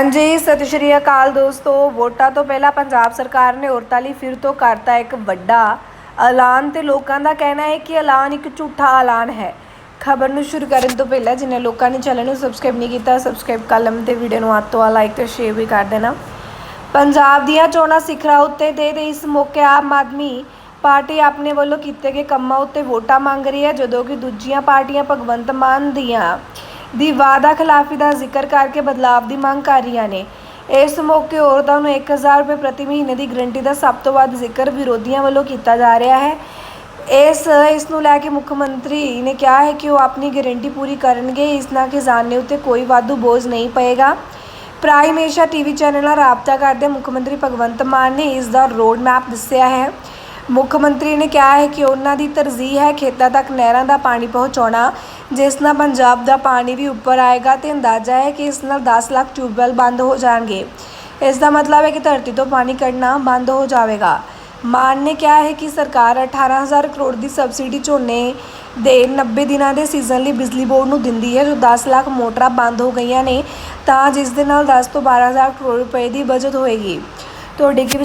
ਹਾਂਜੀ, ਸਤਿ ਸ਼੍ਰੀ ਅਕਾਲ ਦੋਸਤੋ। ਵੋਟਾਂ ਤੋਂ ਪਹਿਲਾਂ ਪੰਜਾਬ ਸਰਕਾਰ ਨੇ ਔਰਤਾਂ ਲਈ ਫਿਰ ਤੋਂ ਕਰਤਾ ਇੱਕ ਵੱਡਾ ਐਲਾਨ ਤੇ ਲੋਕਾਂ ਦਾ ਕਹਿਣਾ ਹੈ ਕਿ ਐਲਾਨ ਇੱਕ ਝੂਠਾ ਐਲਾਨ ਹੈ। ਖਬਰ ਨੂੰ ਸ਼ੁਰੂ ਕਰਨ ਤੋਂ ਪਹਿਲਾਂ ਜਿਨ੍ਹਾਂ ਲੋਕਾਂ ਨੇ ਚੈਨਲ ਨੂੰ ਸਬਸਕ੍ਰਾਈਬ ਨਹੀਂ ਕੀਤਾ ਸਬਸਕ੍ਰਾਈਬ ਕਰ ਲਵੋ ਤੇ ਵੀਡੀਓ ਨੂੰ ਹੱਥ ਤੋਂ ਲਾਈਕ ਤੇ ਸ਼ੇਅਰ ਵੀ ਕਰ ਦੇਣਾ। ਪੰਜਾਬ ਦੀਆਂ ਚੋਣਾਂ ਸਿਖਰਾਂ ਉੱਤੇ ਦੇ ਤੇ ਇਸ ਮੌਕੇ ਆਮ ਆਦਮੀ ਪਾਰਟੀ ਆਪਣੇ ਵੱਲੋਂ ਕੀਤੇ ਗਏ ਕੰਮਾਂ ਉੱਤੇ ਵੋਟਾਂ ਮੰਗ ਰਹੀ ਹੈ, ਜਦੋਂ ਕਿ ਦੂਜੀਆਂ ਪਾਰਟੀਆਂ ਭਗਵੰਤ ਮਾਨ ਦੀਆਂ ਦੀ ਵਾਅਦਾ ਖਿਲਾਫੀ ਦਾ ਜ਼ਿਕਰ ਕਰਕੇ ਬਦਲਾਵ ਦੀ ਮੰਗ ਕਰ ਰਹੀਆਂ ਨੇ। ਇਸ ਮੌਕੇ ਔਰਤਾਂ ਨੂੰ 1000 ਰੁਪਏ ਪ੍ਰਤੀ ਮਹੀਨੇ ਦੀ ਗਰੰਟੀ ਦਾ ਸਭ ਤੋਂ ਵੱਧ ਜ਼ਿਕਰ ਵਿਰੋਧੀਆਂ ਵੱਲੋਂ ਕੀਤਾ ਜਾ ਰਿਹਾ ਹੈ। ਇਸ ਇਸ ਨੂੰ ਲੈ ਕੇ ਮੁੱਖ ਮੰਤਰੀ ਨੇ ਕਿਹਾ ਹੈ ਕਿ ਉਹ ਆਪਣੀ ਗਾਰੰਟੀ ਪੂਰੀ ਕਰਨਗੇ, ਇਸ ਨਾਲ ਕਿਸਾਨ ਉੱਤੇ ਕੋਈ ਵਾਧੂ ਬੋਝ ਨਹੀਂ ਪਏਗਾ। ਪ੍ਰਾਈਮ ਏਸ਼ੀਆ ਟੀਵੀ ਚੈਨਲ ਨਾਲ ਰਾਬਤਾ ਕਰਦੇ ਮੁੱਖ ਮੰਤਰੀ ਭਗਵੰਤ ਮਾਨ ਨੇ ਇਸ ਦਾ ਰੋਡ ਮੈਪ ਦੱਸਿਆ ਹੈ। ਮੁੱਖ ਮੰਤਰੀ ਨੇ ਕਿਹਾ ਹੈ ਕਿ ਉਹਨਾਂ ਦੀ ਤਰਜੀਹ ਹੈ ਖੇਤਾਂ ਤੱਕ ਨਹਿਰਾਂ ਦਾ ਪਾਣੀ ਪਹੁੰਚਾਉਣਾ, ਜਿਸ ਨਾਲ ਪੰਜਾਬ ਦਾ ਪਾਣੀ ਵੀ ਉੱਪਰ ਆਏਗਾ ਤੇ ਅੰਦਾਜ਼ਾ ਹੈ ਕਿ ਇਸ ਨਾਲ 10 ਲੱਖ ਟਿਊਬਵੈੱਲ ਬੰਦ ਹੋ ਜਾਣਗੇ। ਇਸ ਦਾ ਮਤਲਬ ਹੈ ਕਿ ਧਰਤੀ ਤੋਂ ਪਾਣੀ ਕੱਢਣਾ ਬੰਦ ਹੋ ਜਾਵੇਗਾ। ਮਾਨ ਨੇ ਕਿਹਾ ਹੈ ਕਿ ਸਰਕਾਰ 18000 ਕਰੋੜ ਦੀ ਸਬਸਿਡੀ ਝੋਨੇ ਦੇ 90 ਦਿਨਾਂ ਦੇ ਸੀਜ਼ਨ ਲਈ ਬਿਜਲੀ ਬੋਰਡ ਨੂੰ ਦਿੰਦੀ ਹੈ, ਜੋ 10 ਲੱਖ ਮੋਟਰਾਂ ਬੰਦ ਹੋ ਗਈਆਂ ਨੇ, ਤਾਂ ਜਿਸ ਦੇ ਨਾਲ 10 ਤੋਂ 12000 ਕਰੋੜ ਰੁਪਏ ਦੀ ਬਚਤ ਹੋਏਗੀ। ਤੁਹਾਡੇ ਕੀ